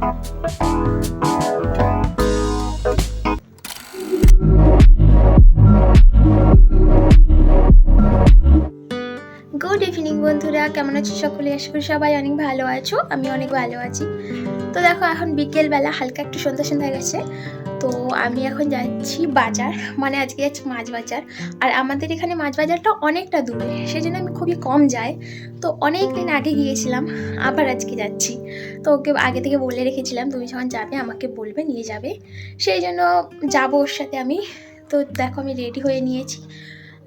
Good evening বন্ধুরা। কেমন আছো সকলে? আশা করি সবাই অনেক ভালো আছো। আমি অনেক ভালো আছি। তো দেখো, এখন বিকেলবেলা হালকা একটু সন্ধ্যা সন্ধ্যা গেছে। তো আমি এখন যাচ্ছি বাজার মানে আজকে যাচ্ছি মাছ বাজার। আর আমাদের এখানে মাছ বাজারটা অনেকটা দূরে সেই জন্য আমি খুবই কম যাই। তো অনেক দিন আগে গিয়েছিলাম, আবার আজকে যাচ্ছি। তো ওকে আগে থেকে বলে রেখেছিলাম, তুমি যখন যাবে আমাকে বলবে, নিয়ে যাবে। সেই জন্য যাব ওর সাথে আমি। তো দেখো আমি রেডি হয়ে নিয়েছি।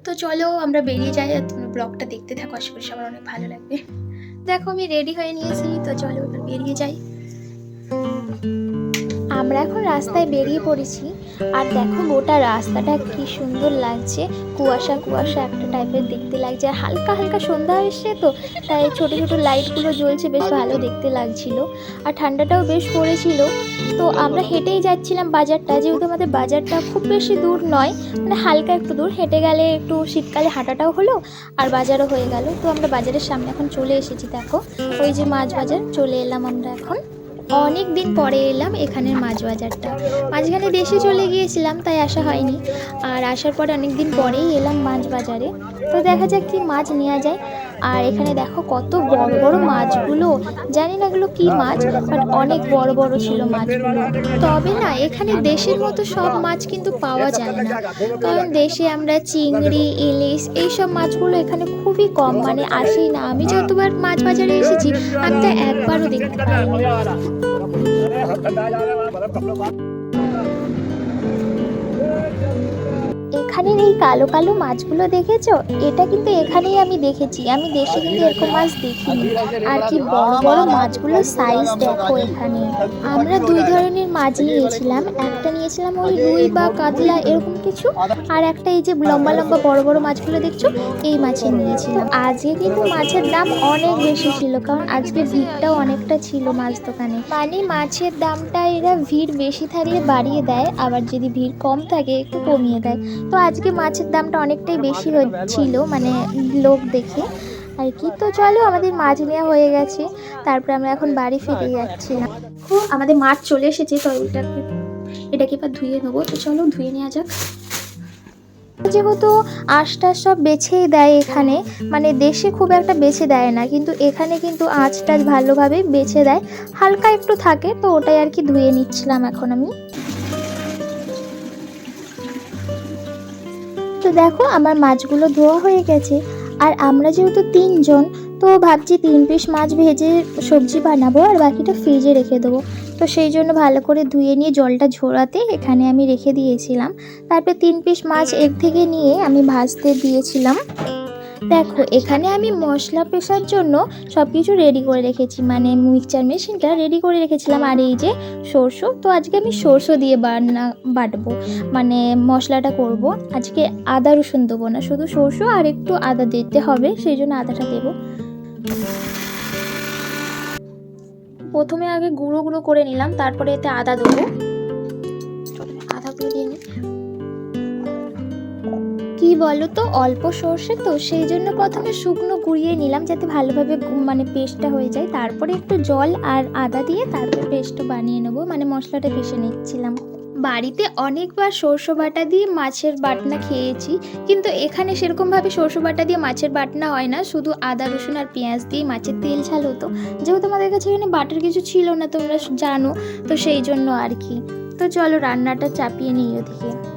তো চলো আমরা বেরিয়ে যাই, আর তোমরা ব্লগটা দেখতে থাকো, আশা সবার অনেক ভালো লাগবে। দেখো আমি রেডি হয়ে নিয়েছি, তো চলো এবার বেরিয়ে যাই। আমরা এখন রাস্তায় বেরিয়ে পড়েছি। আর দেখো গোটা রাস্তাটা কি সুন্দর লাগছে। কুয়াশা কুয়াশা একটা টাইপের দেখতে লাগছে। আর হালকা হালকা সন্ধ্যা এসছে তো, তাই ছোটো ছোটো লাইটগুলো জ্বলছে, বেশ ভালো দেখতে লাগছিল। আর ঠান্ডাটাও বেশ পড়েছিল। তো আমরা হেঁটেই যাচ্ছিলাম বাজারটা। যেহেতু আমাদের বাজারটা খুব বেশি দূর নয় মানে হালকা একটু দূর। হেঁটে গেলে একটু শীতকালে হাঁটাটাও হলো, আর বাজারও হয়ে গেল। তো আমরা বাজারের সামনে এখন চলে এসেছি, দেখো। ওই যে মাছ বাজার, চলে এলাম আমরা এখন। অনেক দিন পরে এলাম এখানের মাছ বাজারটা মাঝখানে দেশে চলে গিয়েছিলাম, তাই আসা হয়নি। আর আসার পর অনেক দিন পরেই এলাম মাছ বাজারে তো দেখা যাক কি মাছ নেওয়া যায়। আর এখানে দেখো কত বড় বড় মাছগুলো। জানি না এগুলো কি মাছ বাট অনেক বড় বড় ছিল মাছগুলো। তবে না এখানে দেশের মতো সব মাছ কিন্তু পাওয়া যায় না। কারণ দেশে আমরা চিংড়ি ইলিশ এইসব মাছগুলো এখানে খুবই কম। মানে আসেই না। আমি যতবার মাছ বাজারে এসেছি আমি তো একবারও দেখতে পাইনি। এখানের এই কালো কালো মাছগুলো দেখেছ? এটা কিন্তু এখানেই আমি দেখেছি। আমি দেশে কিন্তু এরকম মাছ দেখিনি। আর কি বড় বড় মাছগুলো সাইজ দেখো এখানে। আমরা দুই ধরনের মাছ নিয়েছিলাম। একটা নিয়েছিলাম ওই রুই বা কাতলা, এরকম কিছু। আর একটা এই যে লম্বা লম্বা বড় বড় মাছগুলো দেখছ, এই মাছের নিয়েছিলাম। আজকে কিন্তু মাছের দাম অনেক বেশি ছিল, কারণ আজকে ভিড়টাও অনেকটা ছিল মাছ দোকানে। মানে মাছের দামটা এরা ভিড় বেশি থাকলে বাড়িয়ে দেয়, আবার যদি ভিড় কম থাকে একটু কমিয়ে দেয়। তো আজকে মাছের দামটা অনেকটাই বেশি হচ্ছিল মানে লোক দেখে আর কি। তো চলো আমাদের মাছ নেওয়া হয়ে গেছে, তারপরে আমরা এখন বাড়ি ফিরে যাচ্ছিলাম খুব আমাদের মাছ চলে এসেছে, তো এটাকে এটাকে এবার ধুয়ে নেব। তো চলো ধুয়ে নেওয়া যাক। যেহেতু আঁশটা সব বেছেই দেয় এখানে মানে দেশে খুব একটা বেছে দেয় না, কিন্তু এখানে কিন্তু আঁচটা ভালোভাবে বেছে দেয়। হালকা একটু থাকে, তো ওটাই আর কি ধুয়ে নিচ্ছিলাম এখন আমি। তো দেখো আমার মাছগুলো ধোয়া হয়ে গেছে। আর আমরা যেহেতু তিনজন, তো ভাবছি তিন পিস মাছ ভেজে সবজি বানাবো আর বাকিটা ফ্রিজে রেখে দেবো। তো সেই জন্য ভালো করে ধুয়ে নিয়ে জলটা ঝোড়াতে এখানে আমি রেখে দিয়েছিলাম। তারপরে তিন পিস মাছ এর থেকে নিয়ে আমি ভাজতে দিয়েছিলাম। দেখো, এখানে আমি মশলা পেশার জন্য সব কিছু রেডি করে রেখেছি। মানে মিক্সচার মেশিনটা রেডি করে রেখেছিলাম। আর এই যে সরষো, তো আজকে আমি সরষো দিয়ে বান্না বাটবো। মানে মশলাটা করব। আজকে আদা রসুন দেবো না, শুধু সরষো আর একটু আদা দিতে হবে, সেই জন্য আদাটা দেবো। প্রথমে আগে গুঁড়ো গুঁড়ো করে নিলাম, তারপরে এতে আদা দেবো। আদাগুলো দিয়ে কি বলো তো অল্প সর্ষে তো, সেই জন্য প্রথমে শুকনো গুঁড়িয়ে নিলাম যাতে ভালোভাবে মানে পেস্টটা হয়ে যায়। তারপরে একটু জল আর আদা দিয়ে তারপরে পেস্টটা বানিয়ে নেব। মানে মশলাটা পিষে নিচ্ছিলাম। বাড়িতে অনেকবার সরষে বাটা দিয়ে মাছের বাটনা খেয়েছি। কিন্তু এখানে সেরকমভাবে সরষে বাটা দিয়ে মাছের বাটনা হয় না। শুধু আদা, রসুন আর পেঁয়াজ দিয়ে মাছের তেল ঝাল হতো। যেহেতু আমাদের কাছে এখানে বাটার কিছু ছিল না, তোমরা জানো। তো সেই জন্য আর কি। তো চলো রান্নাটা চাপিয়ে নিই ওদিকে।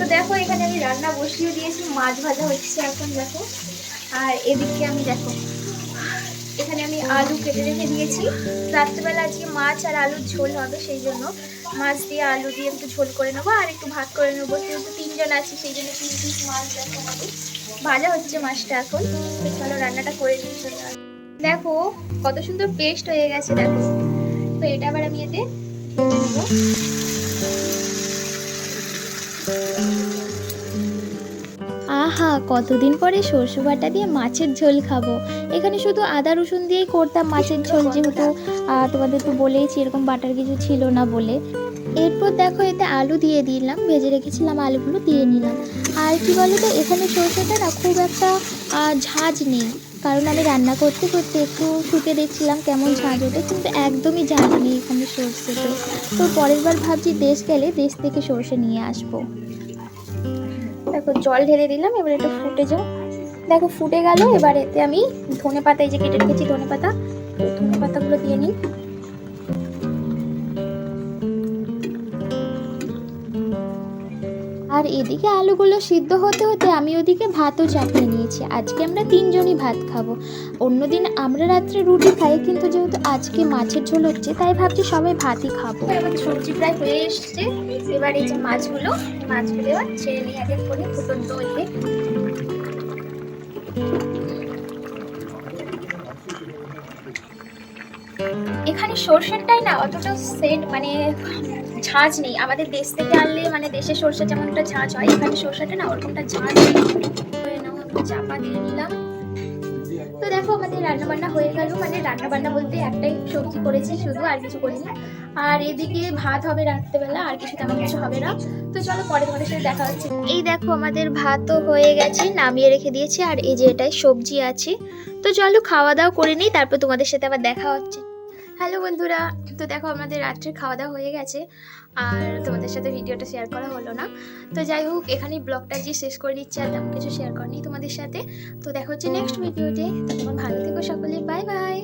তো দেখো, এখানে আমি রান্না বসিয়ে দিয়েছি, মাছ ভাজা হচ্ছে এখন দেখো। আর এদিকে আমি দেখো, এখানে আমি আলু কেটে রেখে দিয়েছি। রাত্রেবেলা আজকে মাছ আর আলুর ঝোল হবে, সেই জন্য মাছ দিয়ে আলু দিয়ে একটু ঝোল করে নেব, আর একটু ভাত করে নেব। যেহেতু তিনজন আছি, সেই জন্য তিন পিস মাছ দেখো ভাজা হচ্ছে মাছটা এখন চলো রান্নাটা করে সোজা। দেখো, কত সুন্দর পেস্ট হয়ে গেছে, দেখো। তো এটা আবার আমি এতে আহা, কতদিন পরে সরষে বাটা দিয়ে মাছের ঝোল খাব। এখানে শুধু আদা রসুন দিয়েই করতাম মাছের ঝোল যেহেতু তোমাদের তো বলেইছি এরকম বাটার কিছু ছিল না বলে। এরপর দেখো এতে আলু দিয়ে দিলাম, ভেজে রেখেছিলাম, আলুগুলো দিয়ে নিলাম। আর কি বলো তো এখানে সরষেটা না খুব একটা ঝাঁজ নেই। কারণ আমি রান্না করতে করতে একটু শুকে দেখছিলাম কেমন ঝাঁঝ ওঠে, কিন্তু একদমই ঝাঁঝ নেই এখানে সর্ষেতে। তো পরের বার ভাবছি দেশ গেলে দেশ থেকে সর্ষে নিয়ে আসব। দেখো জল ঢেলে দিলাম, এবার একটু ফুটে যাও দেখো ফুটে গেল, এবার এতে আমি ধনে পাতা এই যে কেটে রেখেছি ধনে পাতা ধনে পাতাগুলো দিয়ে নিই। আর এদিকে আলুগুলো সিদ্ধ হতে হতে আমি ওদিকে ভাতও চাপিয়ে নিয়েছি। আজকে আমরা তিনজনই ভাত খাব। অন্যদিন আমরা রাত্রে রুটি খাই, কিন্তু যেহেতু আজকে মাছের ঝোল হচ্ছে, তাই ভাবছি সবাই ভাতই খাব। সবজি প্রায় হয়ে এসছে। এবার এই যে মাছগুলো মাছগুলো ছেড়ে নিয়ে করে এখানে সর্ষেরটাই না, অতটা সেট মানে ঝাঁজ নেই। আমাদের দেশ থেকে আনলে মানে দেশের সর্ষে যেমন একটা ঝাঁজ হয়, এখানে সর্ষেটা না ওরকমটা ঝাঁজ নেই। চাপা দিয়ে নিলাম। তো দেখো আমাদের রান্না বান্না হয়ে গেল। মানে রান্না বান্না বলতে একটাই সবজি করেছি, শুধু আর কিছু করিনি। আর এদিকে ভাত হবে রাত্রেবেলা, আর কিছু তেমন কিছু হবে না। তো চলো পরে তোমাদের সাথে দেখা হচ্ছে। এই দেখো আমাদের ভাতও হয়ে গেছে, নামিয়ে রেখে দিয়েছি। আর এই যে এটাই সবজি আছে। তো চলো খাওয়া দাওয়া করে নিই, তারপর তোমাদের সাথে আবার দেখা হচ্ছে। হ্যালো বন্ধুরা, তো দেখো আমাদের রাত্রে খাওয়া দাওয়া হয়ে গেছে, আর তোমাদের সাথে ভিডিওটা শেয়ার করা হলো না। তো যাই হোক এখানে ব্লগটা যে শেষ করে দিচ্ছি আর তেমন কিছু শেয়ার করিনি তোমাদের সাথে। তো দেখা হচ্ছে নেক্সট ভিডিওতে তোমার ভালো থেকো সকলে বাই বাই